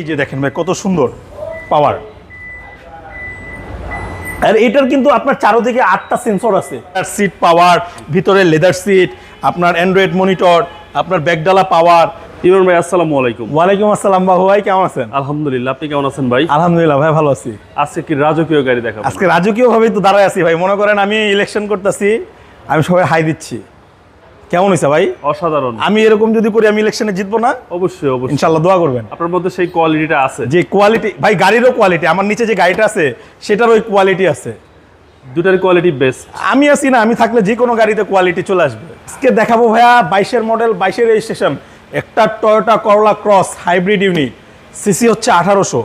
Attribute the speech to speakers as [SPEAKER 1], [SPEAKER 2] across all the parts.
[SPEAKER 1] এই যে দেখেন ভাই কত সুন্দর পাওয়ার আর এটার কিন্তু আপনার চারোদিকে আটটা সেন্সর আছে। সিট পাওয়ার ভিতরে লেদার সিট আপনার অ্যান্ড্রয়েড মনিটর আপনার ব্যাকডালা পাওয়ার
[SPEAKER 2] ইমরান ভাই আসসালামু আলাইকুম।
[SPEAKER 1] ওয়ালাইকুম আসসালাম বাবু ভাই কেমন আছেন?
[SPEAKER 2] আলহামদুলিল্লাহ আপনি কেমন আছেন ভাই?
[SPEAKER 1] আলহামদুলিল্লাহ ভাই ভালো আছি।
[SPEAKER 2] আজকে কি রাজকীয় গাড়ি দেখাবো?
[SPEAKER 1] আজকে রাজকীয় ভাবেই তো দাঁড়ায় আছি ভাই মনে করেন আমি ইলেকশন করতেছি আমি সবাই হাই দিচ্ছি। কেমন হয়েছে ভাই?
[SPEAKER 2] অসাধারণ।
[SPEAKER 1] আমি এরকম যদি করি আমি ইলেকশনে জিতবো না?
[SPEAKER 2] অবশ্যই অবশ্যই।
[SPEAKER 1] ইনশাল্লাহ দোয়া করবেন।
[SPEAKER 2] আপনার মধ্যে সেই কোয়ালিটিটা আছে।
[SPEAKER 1] যে কোয়ালিটি ভাই গাড়িরও কোয়ালিটি আমার নিচে যে গাড়িটা আছে সেটার ওই কোয়ালিটি আছে।
[SPEAKER 2] দুটার কোয়ালিটি বেস্ট
[SPEAKER 1] আমি আছি না আমি থাকলে যে কোনো গাড়িতে কোয়ালিটি চলে আসবে। আজকে দেখাবো ভাইয়া বাইশের মডেল বাইশের রেজিস্ট্রেশন একটা টয়োটা করলা ক্রস হাইব্রিড ইউনিট সিসি হচ্ছে আঠারোশো।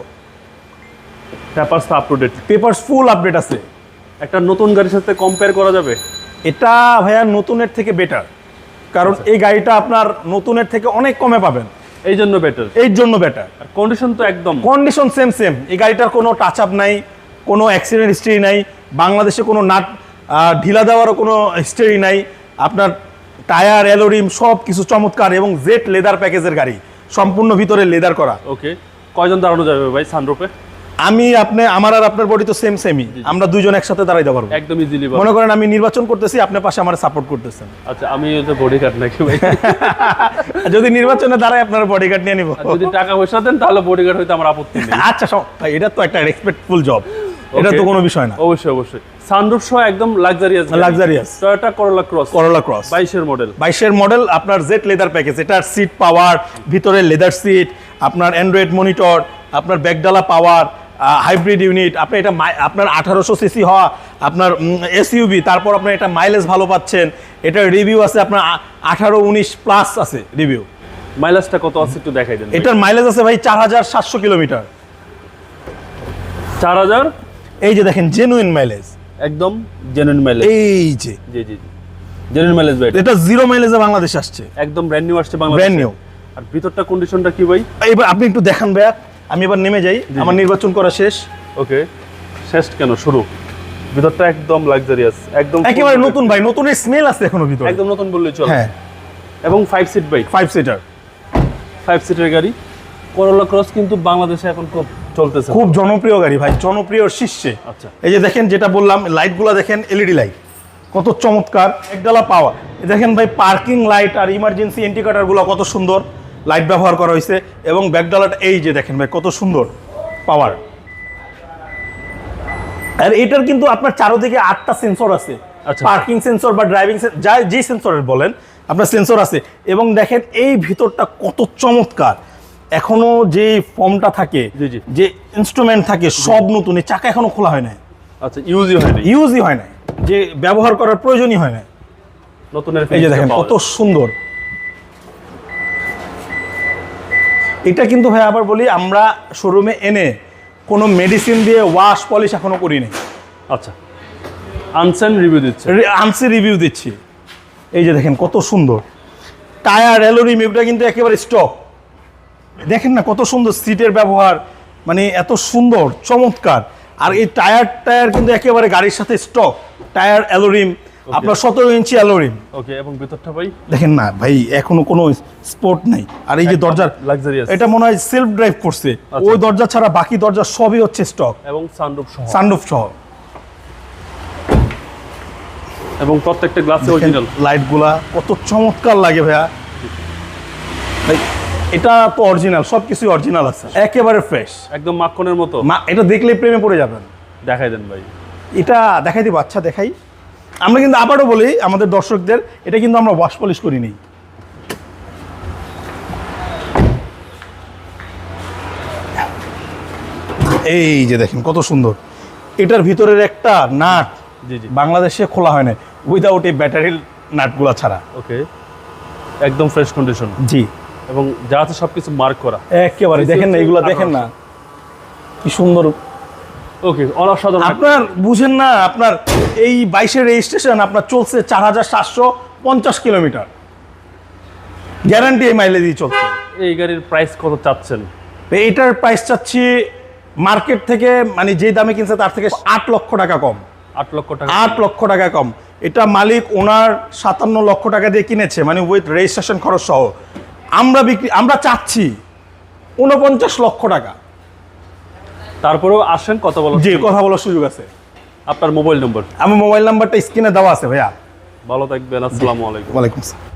[SPEAKER 2] Papers up to date
[SPEAKER 1] papers full update আছে।
[SPEAKER 2] একটা নতুন গাড়ির সাথে কম্পেয়ার করা যাবে?
[SPEAKER 1] এটা ভাইয়া নতুনের থেকে বেটার কারণ এই গাড়িটা আপনার নতুনের থেকে অনেক কমে পাবেন।
[SPEAKER 2] এই জন্য বেটার
[SPEAKER 1] এই জন্য বেটার
[SPEAKER 2] কন্ডিশন তো একদম।
[SPEAKER 1] কন্ডিশন সেম সেম এই গাড়িটার কোনো টাচ আপ নাই কোনো অ্যাক্সিডেন্ট হিস্ট্রি নাই বাংলাদেশে কোনো নাট ঢিলা দেওয়ারও কোনো হিস্ট্রি নাই। আপনার টায়ার অ্যালোরিম সব কিছু চমৎকার এবং জেট লেদার প্যাকেজের গাড়ি। সম্পূর্ণ ভিতরে লেদার করা।
[SPEAKER 2] ওকে কয়জন দাঁড়ানো যাবে ভাই সানরূপে?
[SPEAKER 1] আমি আপনি আমার আর আপনার বডি তো সেম সেমই আমরা দুজন একসাথে দাঁড়াইতে পারব।
[SPEAKER 2] একদম ইজিলি
[SPEAKER 1] মনে করেন আমি নির্বাচন করতেছি আপনার পাশে আমার সাপোর্ট করতেছেন।
[SPEAKER 2] আচ্ছা আমি হচ্ছে বডি কার্ড নাকি ভাই?
[SPEAKER 1] যদি নির্বাচনে দাঁড়ায় আপনার বডি গার্ড নিয়ে নিব।
[SPEAKER 2] যদি টাকা পয়সা দেন তাহলে বডি গার্ড হইতে আমার আপত্তি নেই।
[SPEAKER 1] আচ্ছা সব ভাই, এটা তো একটা রেসপেক্টফুল জব এটা তো কোনো বিষয় না।
[SPEAKER 2] অবশ্যই অবশ্যই। সানরূপ সহ একদম luxurious
[SPEAKER 1] luxurious
[SPEAKER 2] Toyota Corolla Cross
[SPEAKER 1] Corolla Cross
[SPEAKER 2] বাইশের মডেল
[SPEAKER 1] বাইশের মডেল আপনার জেড লেদার প্যাকেজ এটার সিট পাওয়ার ভিতরে লেদার সিট আপনার অ্যান্ড্রয়েড মনিটর আপনার ব্যাকডালা পাওয়ার হাইব্রিড ইউনিট আপনি এটা আপনার আঠারোশো সিসি হওয়া আপনার এসইউবি তারপর আপনার এটা মাইলেজ ভালো পাচ্ছেন এটার রিভিউ আছে আপনার আঠারো উনিশ প্লাস আছে রিভিউ
[SPEAKER 2] মাইলেজটা কত আছে একটু দেখাই দেন
[SPEAKER 1] এটার মাইলেজ আছে ভাই চার হাজার সাতশো কিলোমিটার।
[SPEAKER 2] চার হাজার?
[SPEAKER 1] এই যে দেখেন জেনুইন মাইলেজ
[SPEAKER 2] একদম জেনুইন মাইলেজ
[SPEAKER 1] এই যে।
[SPEAKER 2] জি জি জি। জেনুইন মাইলেজ ভাই।
[SPEAKER 1] এটা জিরো মাইলেজে বাংলাদেশ আসছে।
[SPEAKER 2] একদম ব্র্যান্ড নিউ আসছে বাংলাদেশ।
[SPEAKER 1] ব্র্যান্ড নিউ
[SPEAKER 2] আর ভিতরটা কন্ডিশনটা কি ভাই?
[SPEAKER 1] এবার আপনি একটু দেখান ভাইয়া। আমি এবার নেমে যাই আমার নির্বাচন করা শেষ।
[SPEAKER 2] ওকে শেষ কেন? শুরু। ভিতরটা একদম লাক্সারিয়াস একদম
[SPEAKER 1] একেবারে নতুন ভাই নতুনের স্মেল আছে এখনও ভিতরে।
[SPEAKER 2] একদম নতুন বললেই চলে।
[SPEAKER 1] হ্যাঁ।
[SPEAKER 2] এবং five seat bike
[SPEAKER 1] five seater
[SPEAKER 2] five সিটের গাড়ি। করোলা ক্রস কিন্তু বাংলাদেশে এখন খুব চলতেছে।
[SPEAKER 1] খুব জনপ্রিয় গাড়ি ভাই জনপ্রিয় শীর্ষে।
[SPEAKER 2] আচ্ছা।
[SPEAKER 1] এই যে দেখেন যেটা বললাম লাইটগুলো দেখেন এলইডি লাইট কত চমৎকার একডালা পাওয়া দেখেন ভাই পার্কিং লাইট আর ইমার্জেন্সি ইন্ডিকেটারগুলো কত সুন্দর। লাইট ব্যবহার করা হয়েছে এবং ব্যাকডালাটা এই যে দেখেন ভাই কত সুন্দর পাওয়ার। আর এটার কিন্তু আপনার চারোদিকে আটটা সেন্সর আছে।
[SPEAKER 2] আচ্ছা।
[SPEAKER 1] পার্কিং সেন্সর বা ড্রাইভিং যা যে সেন্সরের বলেন আপনার সেন্সর আছে। এবং দেখেন এই ভিতরটা কত চমৎকার। এখনও যে ফর্মটা থাকে। যে ইনস্ট্রুমেন্ট থাকে সব নতুন। এই চাকা এখনও খোলা হয় না
[SPEAKER 2] আচ্ছা ইউজই হয় না
[SPEAKER 1] ইউজই হয় না যে ব্যবহার করার প্রয়োজনই হয় না
[SPEAKER 2] নতুন
[SPEAKER 1] এই যে দেখেন কত সুন্দর। এটা কিন্তু ভাই আবার বলি আমরা শোরুমে এনে কোনো মেডিসিন দিয়ে ওয়াশ পলিশ এখনও করিনি।
[SPEAKER 2] আচ্ছা আনসেন রিভিউ দিচ্ছে।
[SPEAKER 1] আনসি রিভিউ দিচ্ছি। এই যে দেখেন কত সুন্দর। টায়ার অ্যালোরিম এগুলো কিন্তু একেবারে স্টক দেখেন না কত সুন্দর সিটের ব্যবহার মানে এত সুন্দর চমৎকার। আর এই টায়ার টায়ার কিন্তু একেবারে গাড়ির সাথে স্টক টায়ার অ্যালোরিম আপনার সতেরো ইঞ্চি অ্যালোরিম
[SPEAKER 2] ওকে এবং ভিতরটা ভাই?
[SPEAKER 1] দেখেন না ভাই এখনও কোনো স্পোর্ট নাই। আর এই যে দরজার
[SPEAKER 2] লাক্সারিয়াস
[SPEAKER 1] এটা মনে হয় সেলফ ড্রাইভ করছে।
[SPEAKER 2] আচ্ছা।
[SPEAKER 1] ওই দরজা ছাড়া বাকি দরজা সবই হচ্ছে স্টক
[SPEAKER 2] এবং সানরূপ সহ।
[SPEAKER 1] সানরুফ সহ।
[SPEAKER 2] এবং প্রত্যেকটা গ্লাসে অরিজিনাল
[SPEAKER 1] লাইটগুলা কত চমৎকার লাগে ভাইয়া। ভাই, এটা তো অরিজিনাল সব কিছুই অরিজিনাল আছে। একেবারে ফ্রেশ
[SPEAKER 2] একদম মাখনের মতো।
[SPEAKER 1] এটা দেখলেই প্রেমে পড়ে যাবেন।
[SPEAKER 2] দেখাই দেন ভাই।
[SPEAKER 1] এটা দেখাই দিব আচ্ছা দেখাই। আমরা কিন্তু আবারও বলি আমাদের দর্শকদের এটা কিন্তু আমরা ওয়াশ পলিশ করিনি। এই যে দেখেন কত সুন্দর। এটার ভিতরের একটা নাট বাংলাদেশে খোলা হয় না উইদাউট এই ব্যাটারি নাটগুলো ছাড়া।
[SPEAKER 2] ওকে একদম ফ্রেশ কন্ডিশন
[SPEAKER 1] জি।
[SPEAKER 2] এবং যা আছে সবকিছু মার্ক করা।
[SPEAKER 1] একেবারে দেখেন না এগুলো দেখেন না। কি সুন্দর
[SPEAKER 2] ওকে অসাধারণ।
[SPEAKER 1] আপনার বুঝেন না আপনার এই বাইশের রেজিস্ট্রেশন আপনার চলছে চার হাজার সাতশো পঞ্চাশ কিলোমিটার। গ্যারান্টি এই মাইলেজই চলছে।
[SPEAKER 2] এই গাড়ির প্রাইস কত চাচ্ছেন?
[SPEAKER 1] এইটার প্রাইস চাচ্ছি মার্কেট থেকে মানে যে দামে কিনছে তার থেকে আট লক্ষ টাকা কম।
[SPEAKER 2] আট লক্ষ টাকা।
[SPEAKER 1] আট লক্ষ টাকা কম। এটা মালিক ওনার সাতান্ন লক্ষ টাকা দিয়ে কিনেছে মানে উইথ রেজিস্ট্রেশন খরচ সহ। আমরা বিক্রি আমরা চাচ্ছি উনপঞ্চাশ লক্ষ টাকা।
[SPEAKER 2] তারপরেও আসেন কথা বলার
[SPEAKER 1] জি কথা বলার সুযোগ আছে।
[SPEAKER 2] আপনার মোবাইল নম্বর?
[SPEAKER 1] আমার মোবাইল নাম্বারটা স্ক্রিনে দেওয়া আছে ভাইয়া।
[SPEAKER 2] ভালো থাকবেন আসসালামু আলাইকুম।
[SPEAKER 1] ওয়ালাইকুম আসসালাম।